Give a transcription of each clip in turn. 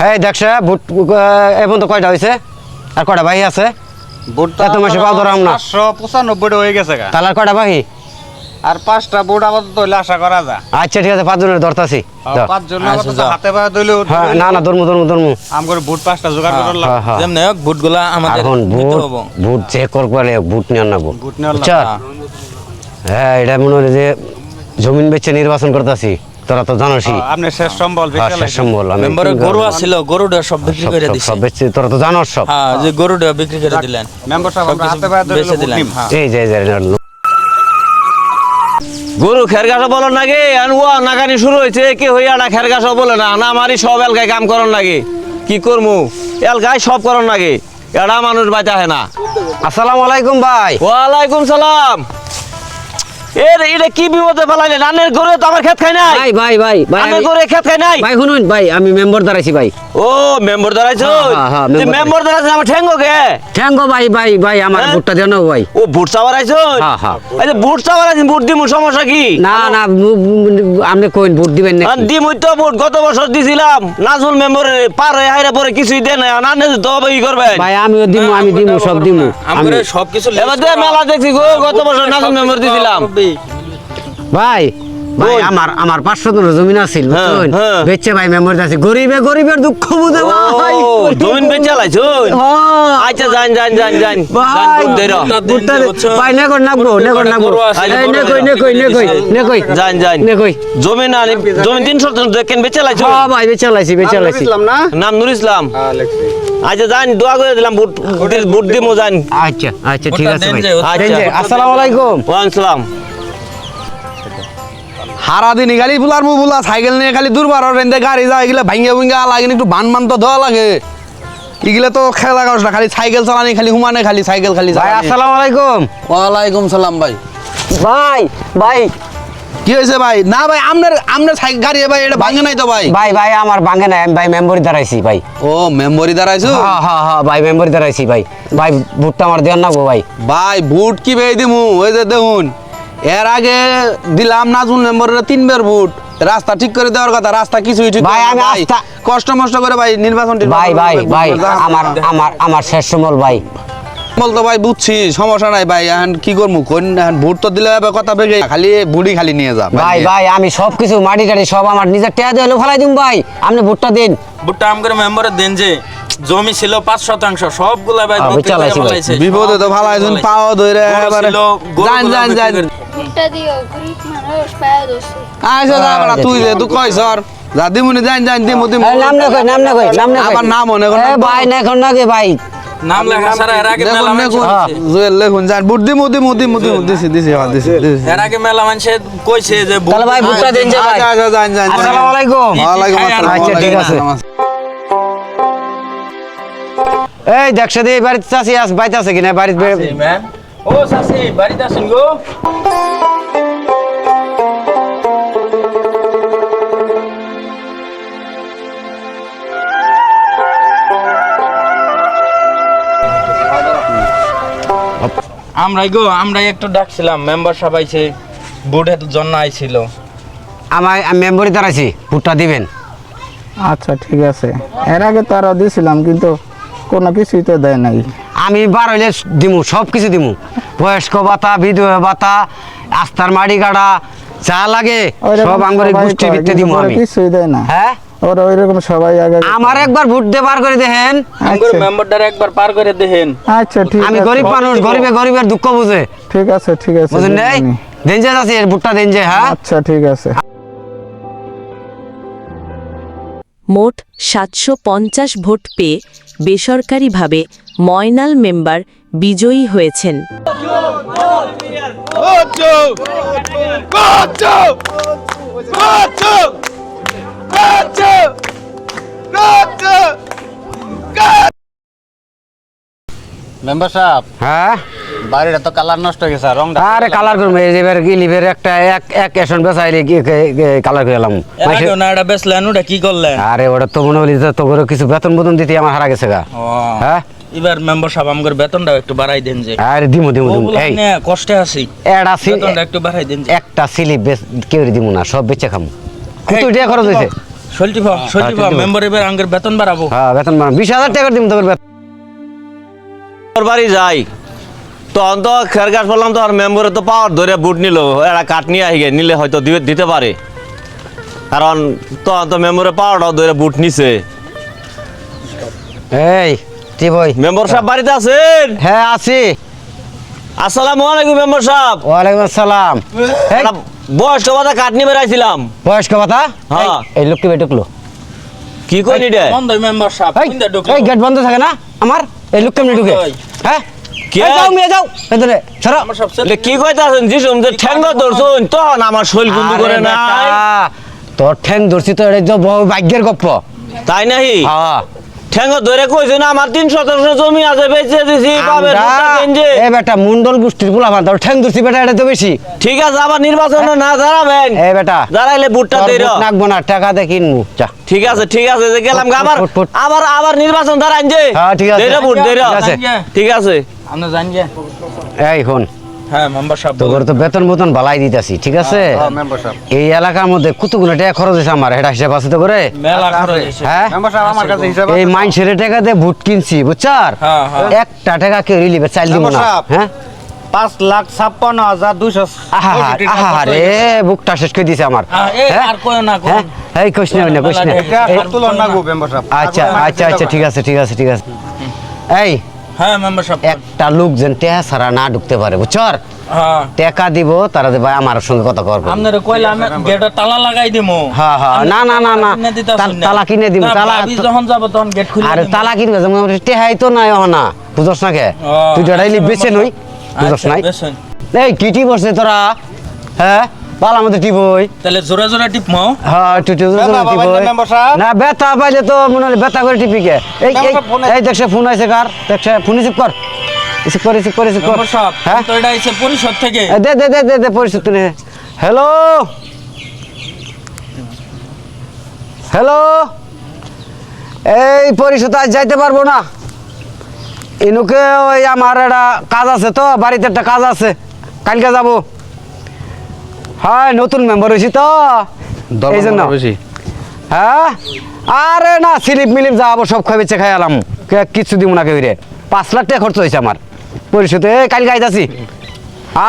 হ্যাঁ দেখছে ভোট এখন তো কয়টা হয়েছে আর কয়টা বাহি আছে? ভোটটা এত মাসে পাও ধরাম না। পাঁচশো পঁচানব্বইটা হয়ে গেছে তাহলে আর কয়টা বাহি? আর পাঁচটা আপাতত হইলে আশা করা যায়। আচ্ছা ঠিক আছে পাঁচজনের ধরতাছি। পাঁচজন আপাতত হাতে পায়ে দিলেও না না ধর্ম ধর্ম ধর্ম। আমার ভোট পাঁচটা জোগাড় করে লাগবে। হোক ভোটগুলা আমাদের এখন ভোট ভোট চেক করলে ভোট নিয়ে নেব ভোট নেওয়ার হ্যাঁ এটা মনে হয় যে জমিন বেচে নির্বাচন করতেছি। তোরা তো জানোসই আপনি শেষ সম্বল হ্যাঁ, শেষ সম্বল কি গরু? আছিল গরুটা সব বিক্রি করে দিছে। সব বেচছি তোরা তো জানোস সব। হ্যাঁ যে গরুটা বিক্রি করে দিলেন। মেম্বার সাহেব আমরা হাতে পায়ে দিলে বেচে এই যে এই যে গরু খের গাছা বলো নাকি? আর ও নাগানি শুরু হয়েছে কি হইয়া না খের গাছা বলে না না আমারই সব এলাকায় কাম করন লাগে কি করমু? এলাকায় সব করন লাগে এরা মানুষ বাইতে হয় না। আসসালামু আলাইকুম ভাই। ওয়ালাইকুম সালাম। এর এটা কি বিপদে ফেলাইলে রানের গরু তো আমার খেত খাই নাই। ভাই ভাই ভাই ভাই আমি- গরু খেত খাই নাই। ভাই শুনুন ভাই আমি মেম্বার দাঁড়াইছি ভাই। ও মেম্বার দাঁড়াইছো? হ্যাঁ, হ্যাঁ, হ্যাঁ, member মেম্বার দাঁড়াইছে আমার ঠেঙ্গো কে? ভাই ভাই ভাই আমার হ্যাঁ? ভোটটা দেন ভাই। ও বুট চাওয়ার আইছো? হ্যাঁ, হ্যাঁ। আচ্ছা বুট চাওয়ার আইছেন বুট দিমু সমস্যা কি? না না আপনি কইন ভোট দিবেন না তো ভোট গত বছর দিছিলাম। নাজুল মেম্বার পার হয়ে হাইরা পরে কিছুই দেন না তো ই করবেন? ভাই আমিও দিমু আমি দিমু সব দিমু। আমি আমরা সবকিছু এবার মেলা দেখছি গো গত বছর নাজুল মেম্বার দিছিলাম। ভাই। ভাই? আমার আমার পাঁচশো জমিন আছিল হ্যাঁ, বুঝছেন? হ্যাঁ। বেচে ভাই মেম্বার আছে। গরিবে গরিবের দুঃখ বুঝে ভাই। জমিন বেচে লাইছুন হ্যাঁ। আচ্ছা যান যান যান যান। ভাই দের ভোটটা দে- ভাই নে কর নাকবো নে কর নাকবো এই নে কই নে কই নে কই নে কই। যান যান। নে কই। জমিন আনি জমিন দেখেন বেচে লাইছুন হ্যাঁ ভাই বেচে লাইছি বেচে লাইছি নাম নুর ইসলাম। আচ্ছা যান দোয়া করে দিলাম বুট বুট দিমু যান। আচ্ছা আচ্ছা ঠিক আছে ভাই। যে, আসসালামু আলাইকুম। ওয়ান সালাম হারা দিন খালি বুলার মু বুলা সাইকেল নিয়ে খালি দুর্বার রেন্দে গাড়ি যায় এগুলা ভাঙ্গে ভুঙ্গে লাগে একটু বান মান তো দেওয়া লাগে। এগুলা তো খেলা করছ না খালি সাইকেল চালানি খালি হুমানে খালি সাইকেল খালি ভাই। আসসালামু আলাইকুম। ওয়ালাইকুম সালাম ভাই। ভাই ভাই। কি হয়েছে ভাই? না ভাই আপনার আপনার সাইকেল গাড়ি ভাই এটা ভাঙে নাই তো ভাই। ভাই ভাই আমার ভাঙে নাই আমি ভাই মেম্বরি দাঁড়াইছি ভাই। ও মেমোরি দাঁড়াইছো? হ্যাঁ হ্যাঁ হ্যাঁ ভাই মেম্বরি দাঁড়াইছি ভাই। ভাই ভোটটা আমার দেন না গো ভাই। ভাই বুট কি বেয়ে দিমু? ওই যে দেখুন। এর আগে দিলাম নাজুন মেম্বরের তিনবার বুট রাস্তা ঠিক করে দেওয়ার কথা রাস্তা কিছুই ঠিক ভাই, আমি রাস্তা- কষ্ট মষ্ট করে ভাই নির্বাচন ভাই ভাই ভাই আমার আমার আমার শেষ সমল ভাই। বলতো ভাই বুঝছি সমস্যা নাই ভাই এখন কি করব? কোন এখন ভোট তো দিলে হবে কথা বেগে। খালি বুড়ি খালি নিয়ে যা ভাই ভাই আমি সব কিছু মাটি টাটি সব আমার নিজের টেয়া দিয়ে হলেও ফেলাই দিম ভাই। আপনি ভোটটা দিন। ভুট্টা আমগরে মেম্বারের দেন যে। জমি ছিল পাঁচ শতাংশ সবগুলা ভাই। বিপদে তো ভালো একজন ফেলাইছে। পাও ধরে এবারে ছিল, গরুগুলা যান যান যান। করে- দিও গরিব মানুষ পায়া দোষে। আচ্ছা যা তুই যে তুই কই সর। দিমু দিমু। নাম না কই নাম না কই নাম না কই আবার নাম ভাই না এখন নাকি ভাই? নাম লেখা এর আগে মেলা মানুষ। জুয়েল লেখুন যান বুট দিমু দিমু দিমু দিমু দিছি দিছি হ্যাঁ দিছি দিছি। এর আগে মেলা মানুষে কইছে যে তাহলে ভাই ভোটটা দিন যে ভাই। আচ্ছা আচ্ছা। আসসালামু আলাইকুম। আসসালাম আচ্ছা, ঠিক আছে। এই দেখছে দি বাড়িতে চাষি আস বাইতে আছে কিনা? বাড়িতে। ও শাসি বাড়িতে আসেন গো। আমরাই গো আমরাই একটু ডাকছিলাম। মেম্বার সবাই আইছে বোর্ডের জন্য আইছিল। আমার আমি মেম্বরি দাঁড়াইছি ভোটটা দিবেন। আচ্ছা ঠিক আছে। এর আগে তো আরও দিয়েছিলাম কিন্তু কোনো কিছুই তো দেয় নাই। আমি বার হইলে দিমু সব কিছু দিমু। বয়স্ক ভাতা বিধবা ভাতা আস্তার মাড়ি গাড়া যা লাগে সব আঙ্গুরে গোষ্ঠী কিন্তু দিমু আমি। কিছুই দেয় না। হ্যাঁ? ওরা ওইরকম সবাই আগে আমার একবার ভোট দিয়ে বার করে দেখেন। আমগো আচ্ছা মেম্বারটার একবার পার করে দেখেন। আচ্ছা ঠিক আমি গরিব মানুষ গরিবে গরিবের দুঃখ বুঝে। ঠিক আছে ঠিক আছে বুঝেন নাই? জানি। দেনজে আছে ভোটটা দেনজে হ্যাঁ? আচ্ছা ঠিক আছে। মোট সাতশো পঞ্চাশ ভোট পেয়ে বেসরকারিভাবে ময়নাল মেম্বার বিজয়ী হয়েছেন। মেম্বার সাহেব হ্যাঁ? বাড়িটা তো কালার নষ্ট হয়ে গেছে রংটা আরে কালার করব এবার গিলিভের একটা এক এক এসন কালার করে এলাম। না এটা বেচলেন ওটা কি করলেন? আরে ওটা তো মনে হলি তো করে কিছু বেতন বেতন দিতে আমার হারা গেছে গা। হ্যাঁ? এবার মেম্বার সাহেব বেতনটাও একটু বাড়াই দেন যে। আরে দিমু দিমু দিমু। এই কষ্টে আছি। এডা বেতনটা একটু বাড়াই দেন যে। একটা সিলি বেচ কেউ দিমু না সব বেচে খামু। কত টাকা খরচ হয়েছে? শৈলটিফা শৈলটিফা মেম্বার এবার আঙ্গের বেতন বাড়াবো। হ্যাঁ বেতন বিশ হাজার টাকা দিম তোর বেতন। তোর বাড়ি যাই তখন তো খের গাছ বললাম তো আর মেম্বরে তো পাওয়ার ধরে বুট নিল এরা কাঠ নিয়ে আইগে নিলে হয়তো দিতে পারে। কারণ তখন তো মেম্বরে পাওয়ারটাও ধরে বুট নিছে। এই টি বই মেম্বার সাহেব বাড়িতে আছেন? হ্যাঁ আছি। আসসালামু আলাইকুম মেম্বার সাহেব। ওয়ালাইকুম আসসালাম। বয়স্ক ভাতা কাঠ নিয়ে বেড়াইছিলাম। বয়স্ক কথা হ্যাঁ। এই লোকটি বেটুকলো। কি করি রে বন্ধ মেম্বারশিপ কিন্দা ঢুকলো। এই গেট বন্ধ থাকে না? আমার? এই লোক কেমনে ঢুকে। হ্যাঁ? কে? যাও মিয়া যাও। এদরে সরো। লে কি কইতাছেন? সুম যে ঠ্যাঙ্গ ধরছুন তখন আমার শৈল আরে করে না তো তোর ঠ্যাং ধরছি তো এটা তো বহু ভাগ্যের গপ্প। তাই নাহি? হ্যাঁ। ঠ্যাঙ্গ ধরে কইছেন আমার তিন শতাংশ জমি আছে বেচে দিছি পাবে আমরা- এ বেটা মুন্ডল গোষ্ঠীর পোলাপান তোর ঠ্যাং ধরছি বেটা এটা তো বেশি। ঠিক আছে আবার নির্বাচনে না দাঁড়াবেন। এ বেটা দাঁড়াইলে বুটটা তোর দেই নাকবো না টাকা যা। ঠিক আছে ঠিক আছে যে গেলাম আবার। আবার আবার নির্বাচন দাঁড়াইন যে। হ্যাঁ, ঠিক আছে। ঠিক জানি এই হন হ্যাঁ মেম্বার তোর তো বেতন মতন বালাই দিতাছি ঠিক আছে? এই এলাকার মধ্যে কতগুলো টাকা খরচ হয়েছে আমার? এটা হিসাব আছে তো করে? মেলা খরচ হয়েছে। হ্যাঁ? মেম্বার আমার কাছে হিসাব এই মাইনসের টাকা দিয়ে ভোট কিনছি বুঝছার? হ্যাঁ, হ্যাঁ। একটা টাকা কেউ রিলিভের চাল দিব না। হ্যাঁ? পাঁচ লাখ ছাপ্পান্ন হাজার দুইশো আহা আহা রে বুকটা শেষ করে দিছে আমার। এই হ্যাঁ? আর কইও না, কইও হ্যাঁ? এই কোশ না না কোশ না। আচ্ছা আচ্ছা আচ্ছা ঠিক আছে ঠিক আছে ঠিক আছে। এই হ্যাঁ মেম্বার সাহেব একটা লোক যেন টেহা ছাড়া না ঢুকতে পারে বুঝছর হ্যাঁ। টাকা দিব তারা ভাই আমার সঙ্গে কথা করব আপনারে কইলে আমি গেটে তালা লাগাই দিমু। হ্যাঁ, হ্যাঁ। না, না, না, না। তাল- কিনে দিমু, তালা- যখন যাব তখন গেট খুলে আরে তালা কিনবে যেমন টেহাই তো নাই না বুঝছ না কে? তুই ডরাইলি আচ্ছা, বেছে নই বুঝছ আচ্ছা, নাই। এই টিটি বসে তোরা হ্যাঁ? পালা মতো টিপই তাহলে জোরে জোরে টিপমো হ্যাঁ টুটু বেতা পাইলে মেম্বার সাহেব? না বেতা পাইলে তো মনে হলে বেতা করে টিপি কে এই এই- দেখছে ফোন আছে কার। দেখছে ফোন রিসিভ কর। রিসিভ কর রিসিভ কর রিসিভ কর। হ্যাঁ? তো এটা পরিষদ থেকে। দে দে দে দে দে পরিস্থিতি তুলে হ্যালো? হ্যালো? এই পরিষদ আজ যাইতে পারব না। ইনুকে ওই আমার একটা কাজ আছে তো বাড়িতে একটা কাজ আছে। কালকে যাব। হ্যাঁ নতুন মেম্বার হয়েছি তো। এই জন্য। হ্যাঁ? আরে না স্লিপ মিলিপ যাব সব খাই বেচে খাই আলাম। কে- কিচ্ছু দিব না কেউ রে পাঁচ লাখ টাকা খরচ হয়েছে আমার। পরিশোধে এই কালকে আইতাছি।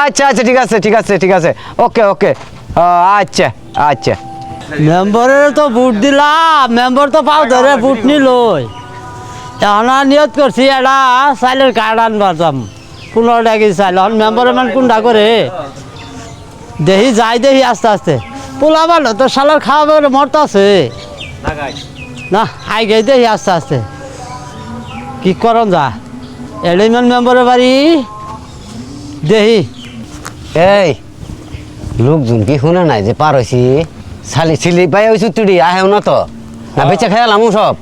আচ্ছা আচ্ছা ঠিক আছে ঠিক আছে ঠিক আছে। ওকে ওকে। ও, আচ্ছা আচ্ছা। মেম্বরের তো বুট দিলাম। মেম্বর তো পাও ধরে বুট নিল এখন আর নিয়ত করছি এটা চাইলের কার্ড আনবার যাম। পুনর ডাকি চাইল এখন মেম্বরে মান কোনটা করে? দেহি যাই দেহি আস্তে আস্তে। পোলা ভালো তো সালার খাওয়া বেড়ে মরতে আছে। না আই গাই দেহি আস্তে আস্তে। কি করন যা। এলিমেন্ট মেম্বরের বাড়ি। দেহি। এই লোকজন কি শুনে নাই যে পার হয়েছি শালি ছিলি পাই হয়েছি তুই আহেও না তো। না বেচে খাই আলাম সব।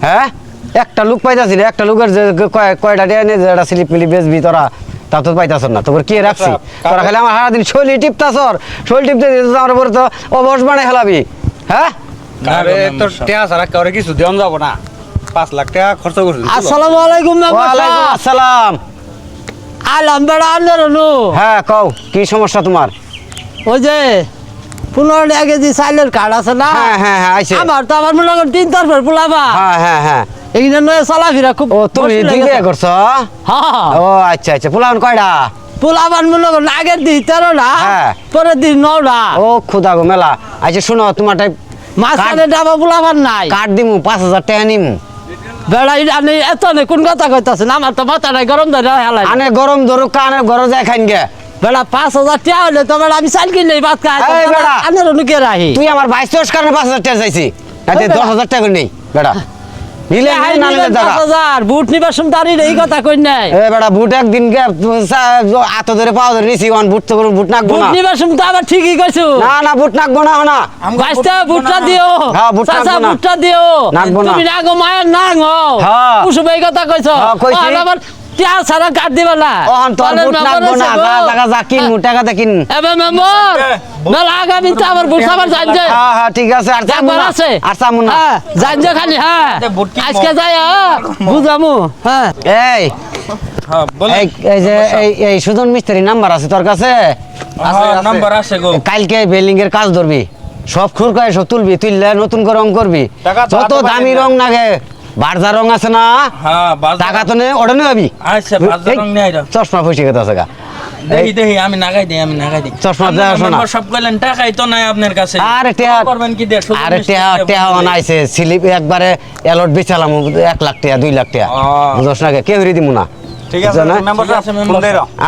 হ্যাঁ? একটা লোক পাইতাছিল একটা লোকের যে কয়- কয়টা দিয়ে এনে যে একটা স্লিপ মিলি বেচবি তোরা? তা তো পাইতাছ না তোর কে রাখছি? তোরা খালি আমার সারাদিন শৈলি টিপতাছর শৈল টিপতে দিতে আমার পরে তো অবস বানাই খেলাবি হ্যাঁ? আরে তোর টেয়া ছাড়া কাউরে কিছু দেওয়া যাব না। পাঁচ লাখ টাকা খরচ করছি আসসালামু আলাইকুম ওয়ালাইকুম আসসালাম। আলাম বেড়া আনলে হ্যাঁ কও কি সমস্যা তোমার? ওই যে পনেরো টাকা কেজি চাইলের কার্ড আছে না? হ্যাঁ হ্যাঁ হ্যাঁ আইছে। আমার তো আমার মনে করেন তিন তরফের পোলাবা হ্যাঁ হ্যাঁ হ্যাঁ। এইখানে নয় চলাফেরা খুব ও তুমি গেছে। করছ? হ্যাঁ। ও আচ্ছা আচ্ছা পোলান কয়টা পোলাবান মনে করেন আগের দিন তেরোটা হ্যাঁ। পরের দিন নটা। ও খুদা গো মেলা। আচ্ছা শোনো তোমারটাই মাঝখানে ডাবা পোলাবান নাই। কাট দিমু পাঁচ হাজার টাকা নিমু। বেড়া আনি এত নেই কোন কথা কইতাছেন আমার তো মাথা নাই গরম ধরে হেলাই আনে গরম ধরো কানে গরম যায় খাইন গে। বেড়া পাঁচ হাজার টাকা হলে তো বেড়া আমি চাল কিনে ভাত খাই এই বেড়া। আনের অনুকে রাহি তুই আমার বাইশ কারণে পাঁচ হাজার টাকা চাইছি। দশ হাজার টাকা নেই বেটা নিলে না নিলে দাদা পাঁচ হাজার বুট নিবার সময় দাঁড়িয়ে এই কথা কই নাই। এ বেটা বুট একদিন গে আত ধরে পাও ধরে নিছি ওয়ান বুট তো বুট নাকবো বুট না। নিবার সময় তো আবার ঠিকই কইছো। না না বুট নাকবো না না। বাইশটা বুটটা দিও। হ্যাঁ, বুট নাকবো না। বুটটা দিও। নাকবো না। তুমি রাগো মায়ের না গো হ্যাঁ। কুসুম এই কথা কইছো। হ্যাঁ, কইছি। আবার ছাড়া কাট দিবা না। ওহন তোর তাহলে বুট মেম্বার নাকবো না আছে যা জায়গা যা কিন টাকা দা কিন এবার মেম্বার আগামী তো আবার বুট সাবার জান যে হ্যাঁ হ্যাঁ ঠিক আছে আর চামু আছে। আর চামু হ্যাঁ জান যে খালি হ্যাঁ। আচ্ছা, বুট কিনবো। আজকে যাই হ্যাঁ বুঝামু হ্যাঁ। এই হ্যাঁ যে এই এই সুজন মিস্ত্রি নাম্বার আছে তোর কাছে? হ্যাঁ নাম্বার আছে গো। কালকে বিল্ডিং এর কাজ ধরবি। সব খুরকায় সব তুলবি তুললে নতুন করে রং করবি। যত দামি রং লাগে বারজা রং আছে না? হ্যাঁ বাজার- টাকা তো নেই ওটা নিয়ে আচ্ছা রং নিয়ে চশমা ফসে গেছে আছে গা? দেখি দেখি আমি নাগাই দিই আমি নাগাই দিই। চশমা শোনা। সব কইলেন টাকাই তো নাই আপনার কাছে। আরে টেহা করবেন কি দিয়ে শুধু আরে টেহা টেহা বললেই। স্লিপ একবারে এলট বেচালাম এক লাখ টাকা দুই লাখ টাকা ও। বুঝছ না দিমু না। ঠিক আছে না? মেম্বার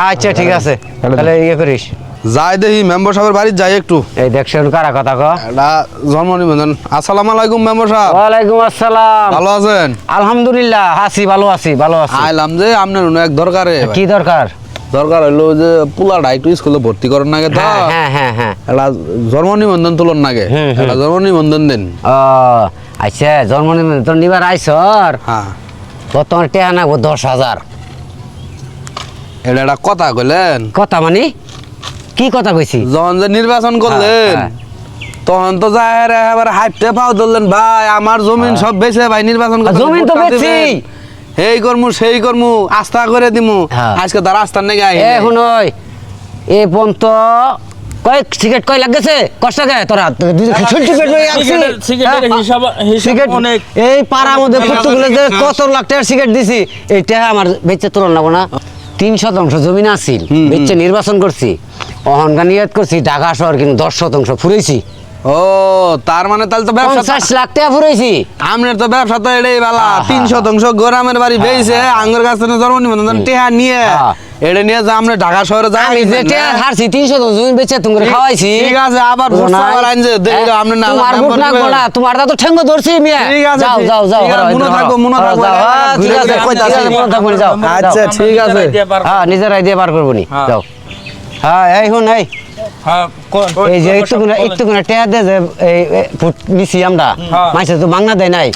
আচ্ছা ঠিক আছে। তাহলে ইয়ে করিস। যাই দেখি মেম্বার সাহেবের বাড়ি যাই একটু। এই দেখছ কারা কথা ক এটা জন্ম নিবন্ধন। আসসালামু আলাইকুম মেম্বার সাহেব। ওয়ালাইকুম আসসালাম। ভালো আছেন? আলহামদুলিল্লাহ আছি ভালো আছি ভালো আছি। আইলাম যে আপনার এক দরকারে কি দরকার? দরকার হইল যে পোলাটা একটু স্কুলে ভর্তি করার নাগে তো। হ্যাঁ হ্যাঁ হ্যাঁ এটা জন্ম নিবন্ধন তুলন নাগে। এটা জন্ম নিবন্ধন দিন। আচ্ছা জন্ম নিবন্ধন নিবার আইসর। হ্যাঁ। বর্তমানে টেহা নাগবো দশ হাজার। এটা একটা কথা কইলেন। কথা মানে? কি কথা কইছি যখন যে নির্বাচন করলেন হ্যাঁ। তখন তো যায় এবার হাইপতে পাও ধরলেন ভাই আমার জমিন সব বেচে ভাই নির্বাচন করতে হ্যাঁ। জমিন তো বেচছি। এই করমু সেই করমু আস্থা করে দিমু হ্যাঁ। আজকে তার আস্থার নাকি আই এ শুনই এ পন্ত কয় সিগারেট কয় লাগেছে কষ্ট গে তোরা ছুটি পেট হয়ে সিগারেটের হ্যাঁ? হিসাব- হিসাব সিগারেট অনেক। এই পাড়ার মধ্যে ফুটগুলো যে কত লাখ টাকার সিগারেট দিছি এইটা আমার বেচে তুলন না তিন শতাংশ জমিন আছিল বেচে নির্বাচন করছি অহংকার নিয়ত করছি ঢাকা শহর কিন্তু দশ শতাংশ ফুরেছি ও তার মানে তাহলে তো ব্যবসা পঞ্চাশ লাখ টাকা ফুরেছি আমনের তো ব্যবসা তো এটাই বালা। হ্যাঁ, তিন শতাংশ গোরামের বাড়ি বেইছে আঙ্গুর গাছ থেকে জন্ম নিবন্ধন টেহা নিয়ে হ্যাঁ। এটা নিয়ে যা আমরা ঢাকা শহরে যাই আমি হারছি জমি বেচে তুমি খাওয়াইছি। ঠিক আছে, আবার ভোট বুঝো না? তোমার না। গোলা তোমার তো ঠেঙ্গ ধরছি মিয়া। ঠিক আছে, যাও যাও যাও মনে থাকব, মনে হ্যাঁ, ঠিক আছে, কইতাছি। মনে থাকব নি, যাও আচ্ছা ঠিক আছে। হ্যাঁ নিজেরাই দিয়ে বার করব নি। হ্যাঁ। যাও। হ্যাঁ এই এই। হ্যাঁ এই যে একটু সাহেব বলেন। একটু টেয়া দে যে এই এই ফুট নিছি আমরা। হ্যাঁ। মাইসে তো বাংলা দেয় নাই।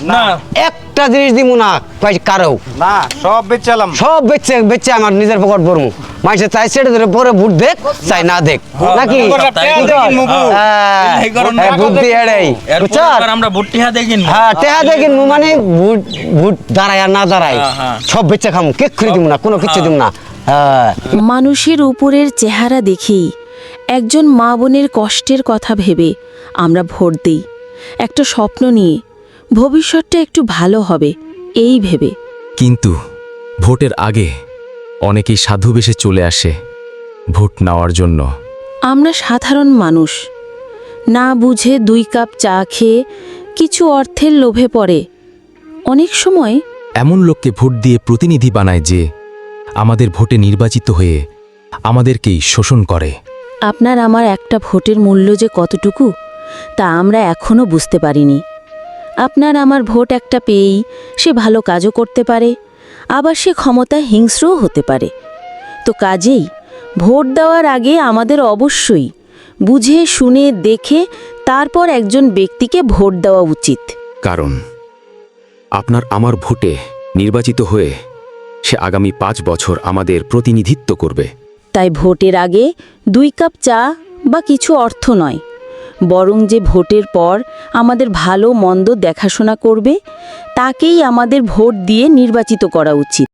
একটা জিনিস দিমু না কয় কারও? না সব বেচালাম সব বেচছে বেচছে আমার নিজের পকেট ভরমু। মাইসে চাই সেটা ধরে পরে ভোট দেখ চাই না দেখ। নাকি। হ্যাঁ, হ্যাঁ, বুদ্ধি এড়াই। আমরা হ্যাঁ টেহা দেখেন মানে ভোট ভোট দাঁড়ায় আর না দাঁড়ায়। সব বেচে খামু কেক খুঁড়ে দিব না কোনো কিছু দিব না। মানুষের উপরের চেহারা দেখেই একজন মা বোনের কষ্টের কথা ভেবে আমরা ভোট দিই। একটা স্বপ্ন নিয়ে ভবিষ্যৎটা একটু ভালো হবে এই ভেবে। কিন্তু ভোটের আগে অনেকেই সাধু বেশে চলে আসে ভোট নেওয়ার জন্য। আমরা সাধারণ মানুষ না বুঝে দুই কাপ চা খেয়ে কিছু অর্থের লোভে পড়ে। অনেক সময় এমন লোককে ভোট দিয়ে প্রতিনিধি বানায় যে আমাদের ভোটে নির্বাচিত হয়ে আমাদেরকেই শোষণ করে। আপনার আমার একটা ভোটের মূল্য যে কতটুকু তা আমরা এখনও বুঝতে পারিনি। আপনার আমার ভোট একটা পেয়েই সে ভালো কাজও করতে পারে আবার সে ক্ষমতা হিংস্রও হতে পারে। তো কাজেই ভোট দেওয়ার আগে আমাদের অবশ্যই বুঝে শুনে দেখে তারপর একজন ব্যক্তিকে ভোট দেওয়া উচিত। কারণ আপনার আমার ভোটে নির্বাচিত হয়ে সে আগামী পাঁচ বছর আমাদের প্রতিনিধিত্ব করবে। তাই ভোটের আগে দুই কাপ চা বা কিছু অর্থ নয়, বরং যে ভোটের পর আমাদের ভালো মন্দ দেখাশোনা করবে, তাকেই আমাদের ভোট দিয়ে নির্বাচিত করা উচিত।